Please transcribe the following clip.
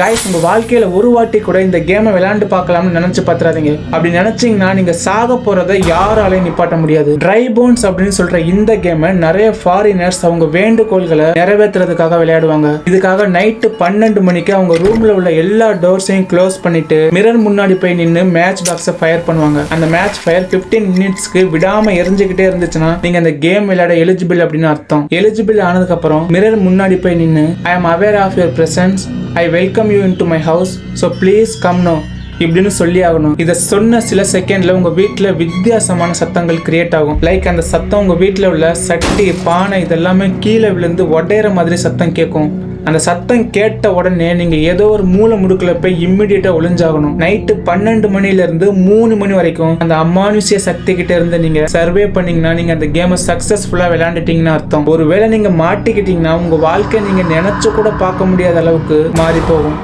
Guys உங்கள் வாழ்க்கையில் ஒரு வாட்டி கூட இந்த கேமை விளையாண்டு பார்க்கலாம்னு நினச்சி பார்த்துறாதீங்க அப்படி நினச்சிங்கன்னா நீங்கள் சாக போகிறத யாராலையும் நிப்பாட்ட முடியாது. ட்ரை போன்ஸ் அப்படின்னு சொல்கிற இந்த கேமை நிறைய ஃபாரினர்ஸ் அவங்க வேண்டுகோள்களை நிறைவேற்றுறதுக்காக விளையாடுவாங்க. இதுக்காக நைட்டு பன்னெண்டு மணிக்கு அவங்க ரூமில் உள்ள எல்லா டோர்ஸையும் க்ளோஸ் பண்ணிட்டு மிரர் முன்னாடி போய் நின்று மேட்ச் பாக்ஸை ஃபயர் பண்ணுவாங்க. அந்த மேட்ச் ஃபயர் 15 மினிட்ஸ்க்கு விடாமல் எரிஞ்சுக்கிட்டே இருந்துச்சுன்னா நீங்கள் அந்த கேம் விளையாட எலிஜிபிள் அப்படின்னு அர்த்தம். எலிஜிபிள் ஆனதுக்கப்புறம் மிரர் முன்னாடி போய் நின்று I am aware of your presence I welcome you in to my house so please come no இப்படின்னு சொல்லி ஆகணும். இதை சொன்ன சில செகண்ட்ல உங்க வீட்டில் வித்தியாசமான சத்தங்கள் கிரியேட் ஆகும். லைக் அந்த சத்தம் உங்க வீட்டில் உள்ள சட்டி பானை இதெல்லாமே கீழே விழுந்து உடையிற மாதிரி சத்தம் கேட்கும். அந்த சத்தம் கேட்ட உடனே நீங்க ஏதோ ஒரு மூளை முடுக்கில் போய் இம்மிடியட்டா ஒளிஞ்சாகணும். நைட்டு பன்னெண்டு மணில இருந்து மூணு மணி வரைக்கும் அந்த அமானுஷ்ய சக்தி கிட்ட இருந்து நீங்க சர்வே பண்ணீங்கன்னா நீங்க அந்த கேமை சக்சஸ்ஃபுல்லா விளையாண்டுட்டீங்கன்னு அர்த்தம். ஒருவேளை நீங்க மாட்டிக்கிட்டீங்கன்னா உங்க வாழ்க்கை நீங்க நினைச்சு கூட பார்க்க முடியாத அளவுக்கு மாறி போகும்